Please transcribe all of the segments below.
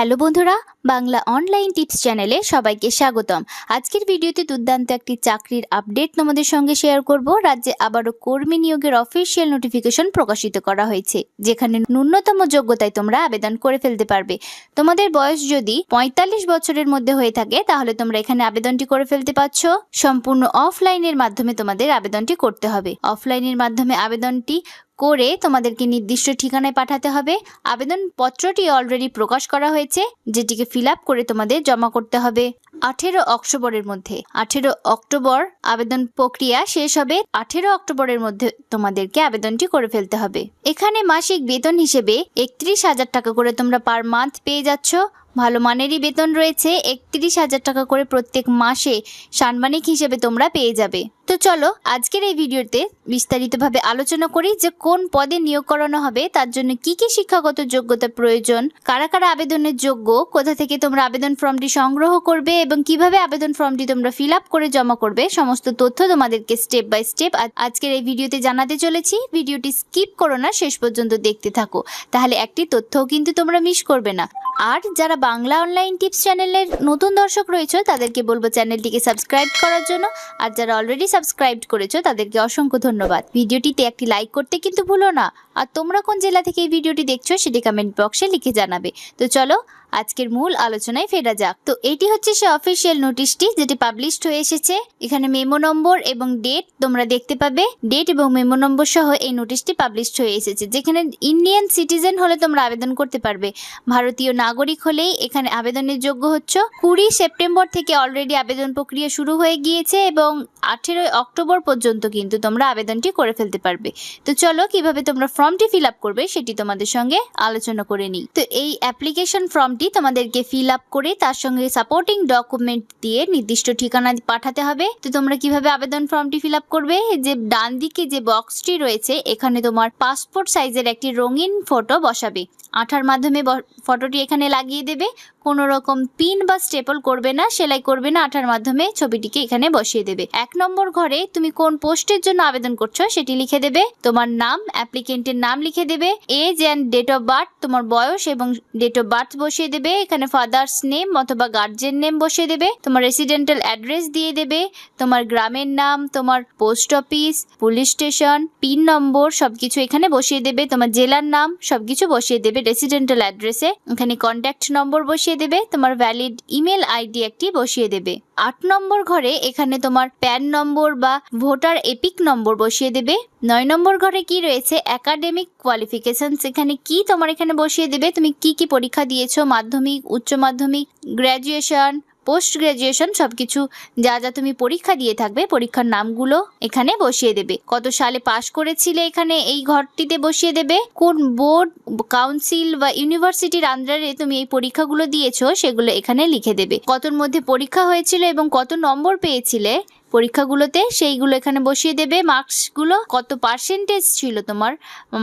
Hello বন্ধুরা, Bangla online tips চ্যানেলে সবাইকে স্বাগতম। আজকের ভিডিওতে দুর্দান্ত একটি চাকরির আপডেট তোমাদের সঙ্গে শেয়ার করব। রাজ্যে আবারও কর্মী নিয়োগের অফিসিয়াল নোটিফিকেশন প্রকাশিত করা হয়েছে, যেখানে ন্যূনতম যোগ্যতায় তোমরা আবেদন করে ফেলতে পারবে। তোমাদের বয়স যদি পঁয়তাল্লিশ বছরের মধ্যে হয়ে থাকে, তাহলে তোমরা এখানে আবেদনটি করে ফেলতে পারছ। সম্পূর্ণ অফলাইনের মাধ্যমে তোমাদের আবেদনটি করতে হবে। অফলাইনের মাধ্যমে আবেদনটি করে তোমাদেরকে নির্দিষ্ট ঠিকানায় পাঠাতে হবে। আবেদন পত্রটি অলরেডি প্রকাশ করা হয়েছে, যেটিকে ফিল করে তোমাদের জমা করতে হবে। আঠেরো অক্টোবরের মধ্যে, আঠেরো অক্টোবর আবেদন প্রক্রিয়া শেষ হবে, আঠেরো অক্টোবরের মধ্যে তোমাদেরকে আবেদনটি করে ফেলতে হবে। এখানে মাসিক বেতন হিসেবে একত্রিশ হাজার টাকা করে তোমরা পার মান্থ পেয়ে যাচ্ছ। ভালো মানেরই বেতন রয়েছে, একত্রিশ হাজার টাকা করে প্রত্যেক মাসে সাম্মানিক হিসেবে তোমরা পেয়ে যাবে। তো চলো, আজকের এই ভিডিওতে বিস্তারিতভাবে আলোচনা করি যে কোন পদে নিয়োগ করানো হবে, তার জন্য কি কি শিক্ষাগত যোগ্যতা প্রয়োজন, কারা কারা আবেদনের যোগ্য, কোথা থেকে তোমরা আবেদন ফর্মটি সংগ্রহ করবে এবং কীভাবে আবেদন ফর্মটি তোমরা ফিল আপ করে জমা করবে, সমস্ত তথ্য তোমাদেরকে স্টেপ বাই স্টেপ আজকের এই ভিডিওতে জানাতে চলেছি। ভিডিওটি স্কিপ করো না, শেষ পর্যন্ত দেখতে থাকো। তাহলে একটি তথ্যও কিন্তু তোমরা মিস করবে না। আর যারা বাংলা অনলাইন টিপস চ্যানেলের নতুন দর্শক রয়েছে, তাদেরকে বলব চ্যানেলটিকে সাবস্ক্রাইব করার জন্য। আর যারা অলরেডি সাবস্ক্রাইব করেছ, তাদেরকে অসংখ্য ধন্যবাদ। ভিডিওটিতে একটি লাইক করতে কিন্তু ভুলো না। আর তোমরা কোন জেলা থেকে এই ভিডিওটি দেখছ, সেটি কমেন্ট বক্সে লিখে জানাবে। তো চলো আজকের মূল আলোচনায় ফেরা যাক। তো এটি হচ্ছে সে অফিসিয়াল নোটিশটি যেটি পাবলিশড হয়ে এসেছে। এখানে মেমো নম্বর এবং ডেট তোমরা দেখতে পাবে। ডেট এবং মেমো নম্বর সহ এই নোটিশটি পাবলিশড হয়ে এসেছে। যেখানে ইন্ডিয়ান সিটিজেন হলে তোমরা আবেদন করতে পারবে। ভারতীয় নাগরিক হলেই এখানে আবেদনের যোগ্য হচ্ছ। কুড়ি সেপ্টেম্বর থেকে অলরেডি আবেদন প্রক্রিয়া শুরু হয়ে গিয়েছে এবং আঠেরোই অক্টোবর পর্যন্ত কিন্তু তোমরা আবেদনটি করে ফেলতে পারবে। তো চলো কীভাবে তোমরা ফর্মটি ফিল আপ করবে সেটি তোমাদের সঙ্গে আলোচনা করে নিই। তো এই অ্যাপ্লিকেশন ফর্মটি তোমাদেরকে ফিল আপ করে তার সঙ্গে সাপোর্টিং ডকুমেন্ট দিয়ে নির্দিষ্ট ঠিকানা পাঠাতে হবে। তো তোমরা কীভাবে আবেদন ফর্মটি ফিল আপ করবে? যে ডান দিকে যে বক্সটি রয়েছে, এখানে তোমার পাসপোর্ট সাইজের একটি রঙিন ফটো বসাবে। আঠার মাধ্যমে ফটোটি এখানে লাগিয়ে দেবে। কোনো রকম পিন বা স্টেপল করবে না, সেলাই করবে না, আঠার মাধ্যমে ছবিটিকে এখানে বসিয়ে দেবে। এক নম্বর ঘরে তুমি কোন পোস্টের জন্য আবেদন করছ সেটি লিখে দেবে। তোমার নাম অ্যাপ্লিকেন্টের নাম লিখে দেবে। Age and date of birth তোমার বয়স এবং ডেট অফ বার্থ বসিয়ে দেবে, এখানে ফাদার্স নেম অথবা গার্জেন নেম বসিয়ে দেবে, তোমার রেসিডেন্টাল অ্যাড্রেস দিয়ে দেবে, তোমার গ্রামের নাম, তোমার post office police station pin number সবকিছু এখানে বসিয়ে দেবে, তোমার জেলার নাম সবকিছু বসিয়ে দেবে রেসিডেন্টাল অ্যাড্রেসে এখানে কন্ট্যাক্ট নম্বর বসিয়ে দেবে, তোমার ভ্যালিড ইমেল আইডি একটি বসিয়ে দেবে। আট নম্বর ঘরে এখানে তোমার প্যান নম্বর বা ভোটার এপিক নম্বর বসিয়ে দেবে। নয় নম্বর ঘরে কি রয়েছে? একাডেমিক কোয়ালিফিকেশন এখানে কি তোমার এখানে বসিয়ে দেবে? তুমি কি কি পরীক্ষা দিয়েছ? মাধ্যমিক, উচ্চ মাধ্যমিক গ্র্যাজুয়েশন পোস্ট গ্রাজুয়েশন সবকিছু যা যা তুমি পরীক্ষা দিয়ে থাকবে, পরীক্ষার নামগুলো এখানে বসিয়ে দেবে। কত সালে পাশ করেছিলে এখানে এই ঘরটিতে বসিয়ে দেবে? কোন বোর্ড, কাউন্সিল বা ইউনিভার্সিটির আন্ডারে তুমি এই পরীক্ষাগুলো দিয়েছ সেগুলো এখানে লিখে দেবে। কতর মধ্যে পরীক্ষা হয়েছিল এবং কত নম্বর পেয়েছিলে পরীক্ষাগুলোতে সেইগুলো এখানে বসিয়ে দেবে। মার্কসগুলো কত পার্সেন্টেজ ছিল তোমার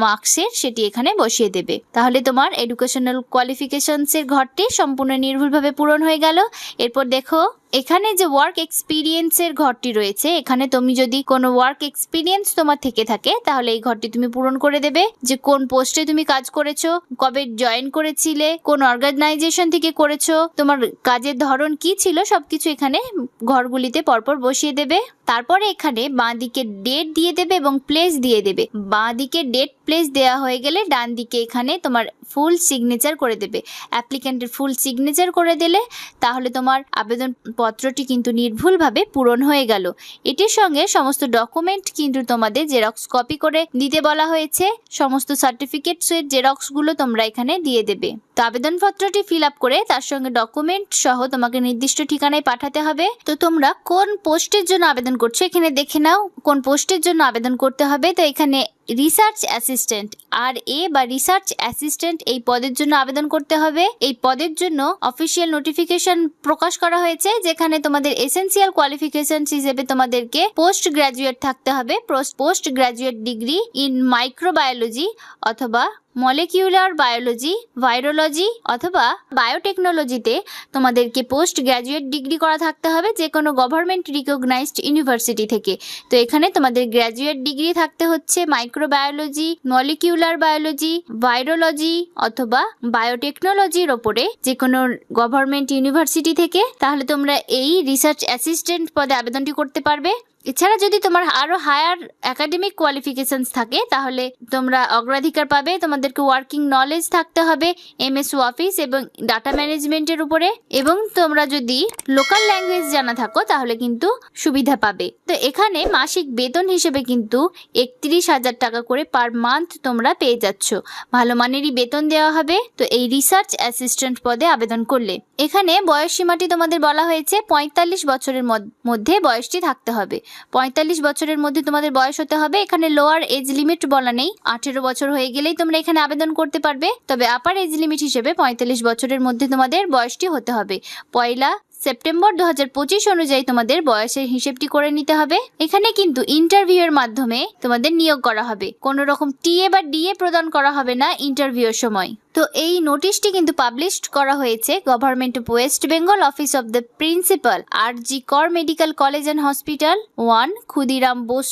মার্কসের সেটি এখানে বসিয়ে দেবে। তাহলে তোমার এডুকেশনাল কোয়ালিফিকেশনসের ঘরটি সম্পূর্ণ নির্ভুলভাবে পূরণ হয়ে গেল। এরপর দেখো এখানে যে ওয়ার্ক এক্সপিরিয়েন্সের ঘরটি রয়েছে, এখানে তুমি যদি কোনো ওয়ার্ক এক্সপিরিয়েন্স তোমার থেকে থাকে, তাহলে এই ঘরটি তুমি পূরণ করে দেবে। যে কোন পোস্টে তুমি কাজ করেছ, কবে জয়েন করেছিলে, কোন অর্গানাইজেশন থেকে করেছ, তোমার কাজের ধরন কি ছিল, সবকিছু এখানে ঘরগুলিতে পরপর বসিয়ে দেবে। তারপরে এখানে বাঁ দিকে ডেট দিয়ে দেবে এবং প্লেস দিয়ে দেবে। বাঁ দিকে ডেট প্লেস দেওয়া হয়ে গেলে ডান দিকে এখানে তোমার ফুল সিগনেচার করে দেবে। অ্যাপ্লিক্যান্টের ফুল সিগনেচার করে দিলে তাহলে তোমার আবেদনপত্রটি কিন্তু নির্ভুলভাবে পূরণ হয়ে গেল। এটির সঙ্গে সমস্ত ডকুমেন্ট কিন্তু তোমাদের জেরক্স কপি করে দিতে বলা হয়েছে। সমস্ত সার্টিফিকেটসের জেরক্সগুলো তোমরা এখানে দিয়ে দেবে। তো আবেদনপত্রটি ফিল আপ করে তার সঙ্গে ডকুমেন্ট সহ তোমাকে নির্দিষ্ট ঠিকানায় পাঠাতে হবে। তো তোমরা কোন পোস্টের জন্য আবেদন করছ এখানে দেখে নাও। কোন পোস্টের জন্য আবেদন করতে হবে? তো এখানে রিসার্চ অ্যাসিস্ট্যান্ট আর এ বা রিসার্চ অ্যাসিস্ট্যান্ট এই পদের জন্য আবেদন করতে হবে। এই পদের জন্য অফিসিয়াল নোটিফিকেশন প্রকাশ করা হয়েছে, যেখানে তোমাদের এসেন্সিয়াল কোয়ালিফিকেশন হিসেবে তোমাদেরকে পোস্ট গ্রাজুয়েট থাকতে হবে। Post graduate degree in microbiology অথবা মলিকিউলার বায়োলজি ভাইরোলজি অথবা বায়োটেকনোলজিতে তোমাদেরকে পোস্ট গ্র্যাজুয়েট ডিগ্রি করা থাকতে হবে যে কোনো গভর্নমেন্ট রিকগনাইজড ইউনিভার্সিটি থেকে। তো এখানে তোমাদের গ্র্যাজুয়েট ডিগ্রি থাকতে হচ্ছে মাইক্রোবায়োলজি মলিকিউলার বায়োলজি ভাইরোলজি অথবা বায়োটেকনোলজির ওপরে যে কোনো গভর্নমেন্ট ইউনিভার্সিটি থেকে। তাহলে তোমরা এই রিসার্চ অ্যাসিস্ট্যান্ট পদে আবেদনটি করতে পারবে। এছাড়া যদি তোমার আরও হায়ার একাডেমিক কোয়ালিফিকেশনস থাকে, তাহলে তোমরা অগ্রাধিকার পাবে, তোমাদেরকে ওয়ার্কিং নলেজ থাকতে হবে এমএস অফিস এবং ডাটা ম্যানেজমেন্টের উপরে। এবং তোমরা যদি লোকাল ল্যাঙ্গুয়েজ জানা থাকো, তাহলে কিন্তু সুবিধা পাবে। তো এখানে মাসিক বেতন হিসেবে কিন্তু একত্রিশ হাজার টাকা করে পার মান্থ তোমরা পেয়ে যাচ্ছ। ভালো মানেরই বেতন দেওয়া হবে। তো এই রিসার্চ অ্যাসিস্ট্যান্ট পদে আবেদন করলে। এখানে বয়স সীমাটি তোমাদের বলা হয়েছে পঁয়তাল্লিশ বছরের মধ্যে বয়সটি থাকতে হবে। পঁয়তাল্লিশ বছরের মধ্যে তোমাদের বয়স হতে হবে। এখানে লোয়ার এজ লিমিট বলা নেই। আঠেরো বছর হয়ে গেলেই তোমরা এখানে আবেদন করতে পারবে। তবে আপার এজ লিমিট হিসেবে পঁয়তাল্লিশ বছরের মধ্যে তোমাদের বয়সটি হতে হবে। পয়লা সেপ্টেম্বর দু হাজার পঁচিশ অনুযায়ী তোমাদের বয়সের হিসেবটি করে নিতে হবে। এখানে কিন্তু ইন্টারভিউ এর মাধ্যমে তোমাদের নিয়োগ করা হবে। কোনো রকম টিএ বা ডিএ প্রদান করা হবে না ইন্টারভিউর সময়। তো এই নোটিশটি কিন্তু পাবলিশড করা হয়েছে government of West Bengal office of the principal R G Kar medical college and hospital, one, Khudiram Bose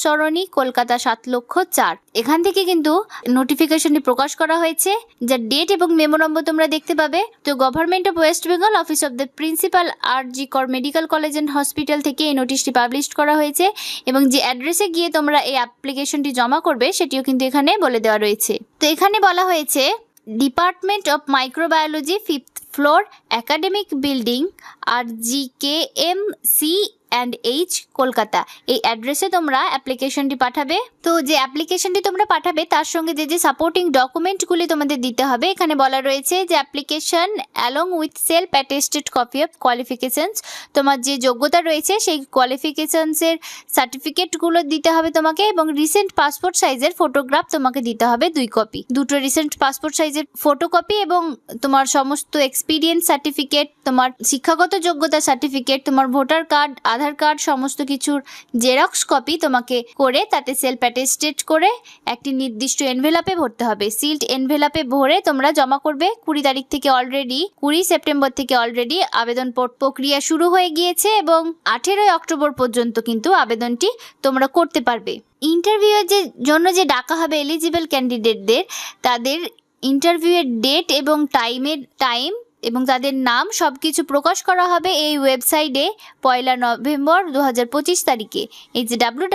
Kolkata সাত লক্ষ চার। এখান থেকে কিন্তু নোটিফিকেশনটি প্রকাশ করা হয়েছে, যার ডেট এবং মেমো নম্বর তোমরা দেখতে পাবে। তো government of West Bengal office of the principal R G Kar medical college and hospital থেকে এই নোটিশটি পাবলিশ করা হয়েছে এবং যে অ্যাড্রেসে গিয়ে তোমরা এই অ্যাপ্লিকেশনটি জমা করবে সেটিও কিন্তু এখানে বলে দেওয়া রয়েছে। তো এখানে বলা হয়েছে department of microbiology fifth floor academic building R G K M C and H Kolkata এই অ্যাড্রেসে তোমরা অ্যাপ্লিকেশনটি পাঠাবে। তো যে অ্যাপ্লিকেশনটি তোমরা পাঠাবে, তার সঙ্গে যে যে সাপোর্টিং ডকুমেন্টগুলি তোমাদের দিতে হবে, এখানে বলা রয়েছে যে application along with self attested copy of qualifications তোমার যে যোগ্যতা রয়েছে, সেই কোয়ালিফিকেশনসের সার্টিফিকেটগুলো দিতে হবে তোমাকে এবং রিসেন্ট পাসপোর্ট সাইজের ফটোগ্রাফ তোমাকে দিতে হবে দুই কপি দুটো রিসেন্ট পাসপোর্ট সাইজের ফটোকপি এবং তোমার সমস্ত এক্সপিরিয়েন্স সার্টিফিকেট তোমার শিক্ষাগত যোগ্যতা সার্টিফিকেট তোমার ভোটার কার্ড আধার কার্ড, সমস্ত কিছুর জেরক্স কপি তোমাকে করে তাতে সেলফ অ্যাটেস্টেড করে একটি নির্দিষ্ট এনভেলাপে ভরতে হবে। সিল্ড এনভেলাপে ভরে তোমরা জমা করবে। কুড়ি তারিখ থেকে অলরেডি কুড়ি সেপ্টেম্বর থেকে অলরেডি আবেদন পর- প্রক্রিয়া শুরু হয়ে গিয়েছে এবং আঠেরোই অক্টোবর পর্যন্ত কিন্তু আবেদনটি তোমরা করতে পারবে। ইন্টারভিউয়ের যে জন্য যে ডাকা হবে এলিজিবল ক্যান্ডিডেটদের তাদের ইন্টারভিউয়ের ডেট এবং টাইমের টাইম এবং তাদের নাম সব কিছু প্রকাশ করা হবে এই ওয়েবসাইটে পয়লা নভেম্বর দু হাজার পঁচিশ তারিখে। এই যে W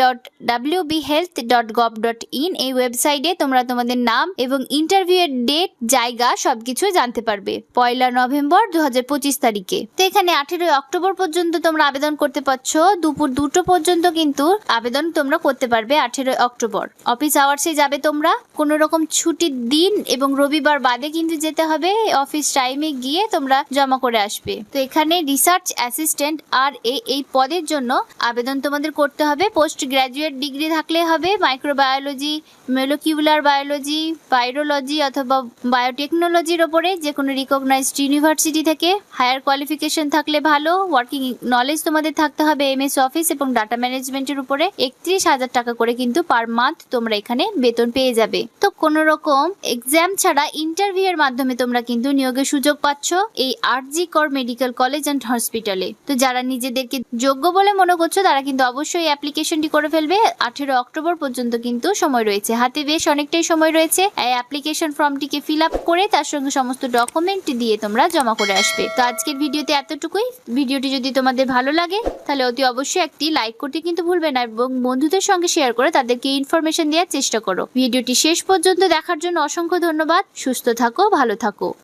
dot W B health dot dot in এই ওয়েবসাইটে তোমরা তোমাদের নাম এবং ইন্টারভিউয়ের ডেট জায়গা সব কিছু জানতে পারবে পয়লা নভেম্বর দু হাজার পঁচিশ তারিখে। তো এখানে আঠেরোই অক্টোবর পর্যন্ত তোমরা আবেদন করতে পারছ, দুপুর দুটো পর্যন্ত কিন্তু আবেদন তোমরা করতে পারবে আঠেরোই অক্টোবর। অফিস আওয়ার্সে যাবে তোমরা। কোনো রকম ছুটির দিন এবং রবিবার বাদে কিন্তু যেতে হবে। অফিস টাইমে গিয়ে তোমরা জমা করে আসবে। তো এখানে রিসার্চ অ্যাসিস্ট্যান্ট আর এই পদের জন্য আবেদন তোমাদের করতে হবে। পোস্ট গ্র্যাজুয়েট ডিগ্রি থাকলে হবে মাইক্রোবায়োলজি মেলোকিউলার বায়োলজি ভাইরোলজি অথবা বায়োটেকনোলজির ওপরে যে কোনো রিকগনাইজড ইউনিভার্সিটি থেকে। হায়ার কোয়ালিফিকেশন থাকলে ভালো ওয়ার্কিং নলেজ তোমাদের থাকতে হবে এমএস অফিস এবং ডাটা ম্যানেজমেন্টের উপরে। একত্রিশ হাজার টাকা করে কিন্তু পার মান্থ তোমরা এখানে বেতন পেয়ে যাবে। তো কোনো রকম এক্সাম ছাড়া ইন্টারভিউ এর মাধ্যমে তোমরা কিন্তু নিয়োগের সুযোগ পাচ্ছ এই আরজি কর মেডিকেল কলেজ অ্যান্ড হসপিটালে। তো যারা নিজেদেরকে যোগ্য বলে মনে করছ, তারা কিন্তু অবশ্যই অ্যাপ্লিকেশনটি করে ফেলবে। আঠেরো অক্টোবর পর্যন্ত কিন্তু সময় রয়েছে। হাতে বেশ অনেকটাই সময় রয়েছে। এই অ্যাপ্লিকেশন ফর্মটিকে ফিল আপ করে তার সঙ্গে সমস্ত ডকুমেন্ট দিয়ে তোমরা জমা করে আসবে। তো আজকের ভিডিওতে এতটুকুই। ভিডিওটি যদি তোমাদের ভালো লাগে, তাহলে অতি অবশ্যই একটি লাইক করতে কিন্তু ভুলবে না এবং বন্ধুদের সঙ্গে শেয়ার করে তাদেরকে ইনফরমেশন দেওয়ার চেষ্টা করো। ভিডিওটি শেষ পর্যন্ত দেখার জন্য অসংখ্য ধন্যবাদ। সুস্থ থাকো, ভালো থাকো।